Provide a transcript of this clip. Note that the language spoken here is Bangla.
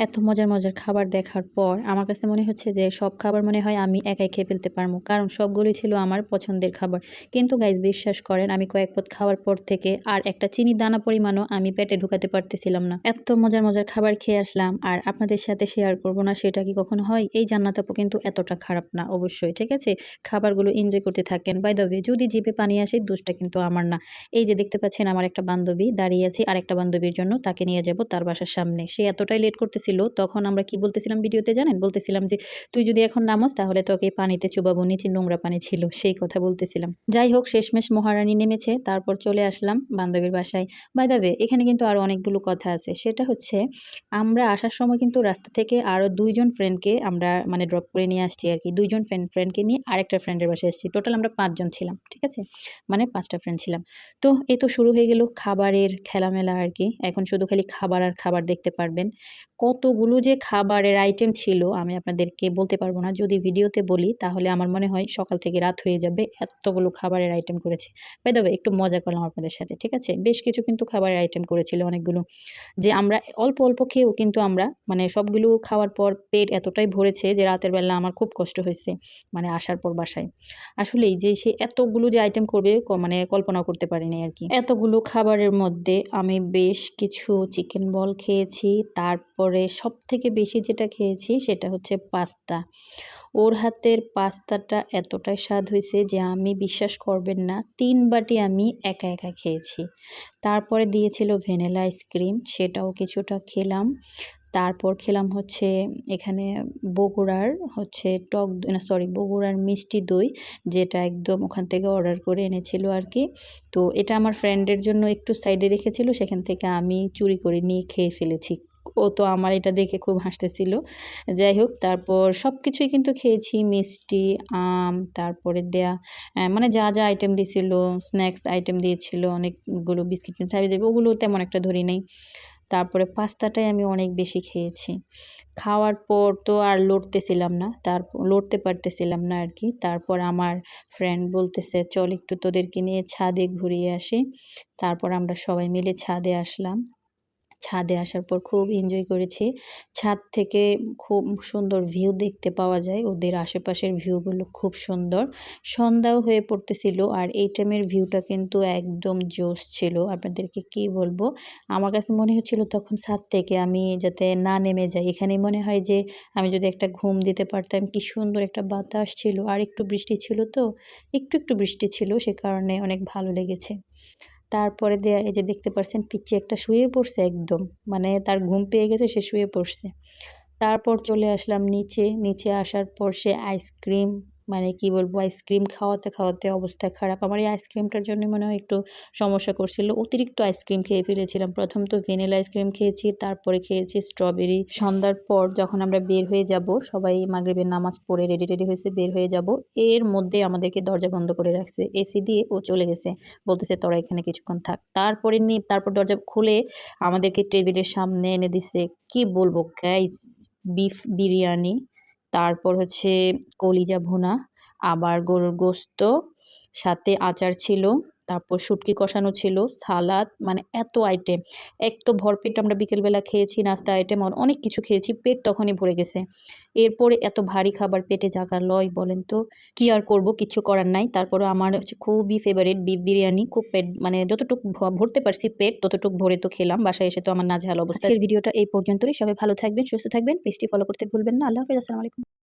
এত মজার, মজার খাবার দেখার পর আমার কাছে মনে হচ্ছে যে সব খাবার মনে হয় আমি একাই খেয়ে ফেলতে পারব। কারণ সবগুলোই ছিল আমার পছন্দের খাবার। কিন্তু গাইস বিশ্বাস করেন আমি কয়েক পথ খাওয়ার পর থেকে আর একটা চিনির দানা পরিমাণও আমি পেটে ঢুকাতে পারতেছিলাম না। এত মজার, মজার খাবার খেয়ে আসলাম আর আপনাদের সাথে শেয়ার করব না সেটা কি কখনো হয়? এই জান্নাত আপু কিন্তু এতটা খারাপ না অবশ্যই, ঠিক আছে? খাবারগুলো এনজয় করতে থাকেন। বাই দ্য ওয়ে যদি জিভে পানি আসে দোষটা কিন্তু আমার না। এই যে দেখতে পাচ্ছেন আমার একটা বান্ধবী দাঁড়িয়ে আছে আর একটা বান্ধবীর জন্য তাকে নিয়ে যাব তার বাসার সামনে। সে এতটাই লেট করতেছিল তখন আমরা কি বলতেছিলাম ভিডিওতে জানেন? বলতেছিলাম যে, "তুই যদি এখন নামস তাহলে তোকে পানিতে চুবাবো, নিচে নোংরা পানি ছিল।" সেই কথা বলতেছিলাম। যাই হোক শেষমেশ মহারানী নেমেছে। তারপর চলে আসলাম বান্ধবীর বাসায়। বাই ওয়ে এখানে কিন্তু আরও অনেকগুলো কথা আছে। সেটা হচ্ছে আমরা আসার সময় কিন্তু রাস্তা থেকে আরও দুইজন ফ্রেন্ডকে আমরা মানে ড্রপ করে নিয়ে আসছি আর কি দুইজন ফ্রেন্ড ফ্রেন্ডকে নিয়ে আরেকটা ফ্রেন্ডের বাসায় এসেছি। টোটাল আমরা পাঁচজন ছিলাম। ঠিক আছে? মানে পাঁচটা ফ্রেন্ড ছিলাম। তো এ তো শুরু হয়ে গেল খাবারের খেলামেলা আর কি এখন শুধু খালি খাবার আর খাবার দেখতে পারবেন। কতগুলো যে খাবারের আইটেম ছিল আমি আপনাদেরকে বলতে পারব না। যদি ভিডিওতে বলি তাহলে আমার মনে হয় সকাল থেকে রাত হয়ে যাবে। এতগুলো খাবারের আইটেম করেছে। বাই ওয়ে একটু মজা করলাম আপনাদের সাথে। ঠিক আছে? বেশ কিছু কিন্তু খাবারের আইটেম করেছিল অনেকগুলো। যে আমরা অল্প, অল্প খেয়েও কিন্তু আমরা মানে সবগুলো খাওয়ার পর পেট এতটাই ভরেছে যে রাতের বেলা আমার খুব কষ্ট হয়েছে। মানে আসার পর বাসায়। আসলেই যে সে এতগুলো যে আইটেম করবে মানে কল্পনা করতে পারিনি আর কি এতগুলো খাবারের মধ্যে আমি বেশ কিছু চিকেন বল খেয়েছি। তারপরে সবথেকে বেশি যেটা খেয়েছি সেটা হচ্ছে পাস্তা। ওর হাতের পাস্তাটা এতটাই স্বাদ হয়েছে যে আমি বিশ্বাস করবেন না তিন বাটি আমি একা, একা খেয়েছি। তারপরে দিয়েছিল ভ্যানিলা আইসক্রিম সেটাও কিছুটা খেলাম। তারপর খেলাম হচ্ছে এখানে বগুড়ার হচ্ছে টক না সরি বগুড়ার মিষ্টি দই যেটা একদম ওখান থেকে অর্ডার করে এনেছিল আর কি তো এটা আমার ফ্রেন্ডের জন্য একটু সাইডে রেখেছিল সেখান থেকে আমি চুরি করে নিয়ে খেয়ে ফেলেছি। ও তো আমার এটা দেখে খুব হাসতেছিল। যাই হোক তারপর সব কিছুই কিন্তু খেয়েছি মিষ্টি, আম তারপরে দেয়া মানে যা, যা আইটেম দিয়েছিল স্ন্যাক্স আইটেম দিয়েছিল অনেকগুলো বিস্কিট হাবি-জাবি ওগুলো তেমন একটা ধরি নাই। তারপরে পাস্তাটাই আমি অনেক বেশি খেয়েছি। খাওয়ার পর তো আর লড়তেছিলাম না। তারপর লড়তে পারতেছিলাম না আর কি তারপর আমার ফ্রেন্ড বলতেছে, "চল একটু তোদেরকে নিয়ে ছাদে ঘুরিয়ে আসি।" তারপর আমরা সবাই মিলে ছাদে আসলাম। ছাদে আসার পর খুব এনজয় করেছি। ছাদ থেকে খুব সুন্দর ভিউ দেখতে পাওয়া যায়। ওদের আশেপাশের ভিউগুলো খুব সুন্দর। সন্ধ্যাও হয়ে পড়তেছিল আর এই টাইমের ভিউটা কিন্তু একদম জোশ ছিল। আপনাদেরকে কি বলব? আমার কাছে মনে হচ্ছিল তখন ছাদ থেকে আমি যাতে না নেমে যাই। এখানে মনে হয় যে আমি যদি একটা ঘুম দিতে পারতাম। কি সুন্দর একটা বাতাস ছিল আর একটু বৃষ্টি ছিল তো। একটু, একটু বৃষ্টি ছিল সে কারণে অনেক ভালো লেগেছে। তারপরে দেয়া এই যে দেখতে পাচ্ছেন পিচ্চি একটা শুয়ে পড়ছে একদম। মানে তার ঘুম পেয়ে গেছে, সে শুয়ে পড়ছে। তারপর চলে আসলাম নিচে। নিচে আসার পর সে আইসক্রিম মানে কি বলব আইসক্রিম খাওয়াতে, খাওয়াতে অবস্থা খারাপ। আমার এই আইসক্রিমটার জন্য মনে হয় একটু সমস্যা করছিল। অতিরিক্ত আইসক্রিম খেয়ে ফেলেছিলাম। প্রথম তো ভ্যানিলা আইসক্রিম খেয়েছি, তারপরে খেয়েছি স্ট্রবেরি। সন্ধ্যার পর যখন আমরা বের হয়ে যাব সবাই মাগরিবের নামাজ পড়ে রেডি-টেডি হয়েছে বের হয়ে যাব। এর মধ্যে আমাদেরকে দরজা বন্ধ করে রাখছে। এসি দিয়ে ও চলে গেছে। বলতেছে, "তোরা এখানে কিছুক্ষণ থাক।" তারপরে নি তারপর দরজা খুলে আমাদেরকে টেবিলের সামনে এনে দিছে। কি বলব গাইস বিফ বিরিয়ানি, তারপর হচ্ছে কলিজা ভুনা, আবার গরুর গোস্ত সাথে আচার ছিল, তারপর শুটকি কষানো ছিল, সালাদ মানে এত আইটেম। এক তো ভরপেট আমরা বিকেলবেলা খেয়েছি নাস্তা আইটেম অনেক কিছু খেয়েছি। পেট তখনই ভরে গেছে। এরপরে এত ভারী খাবার পেটে জাগা লয় বলেন তো? কি আর করব কিচ্ছু করার নাই। তারপরে আমার হচ্ছে খুবই ফেভারিট বিফ বিরিয়ানি। খুব পেট মানে যতটুক ভরতে পারছি পেট ততটুক ভরে তো খেলাম। বাসায় এসে তো আমার নাজেহাল অবস্থা। ভিডিওটা এই পর্যন্তই। সবাই ভালো থাকবেন, সুস্থ থাকবেন। পেজটি ফলো করতে ভুলবেন না। আল্লাহ হাফেজ। আসসালামু আলাইকুম।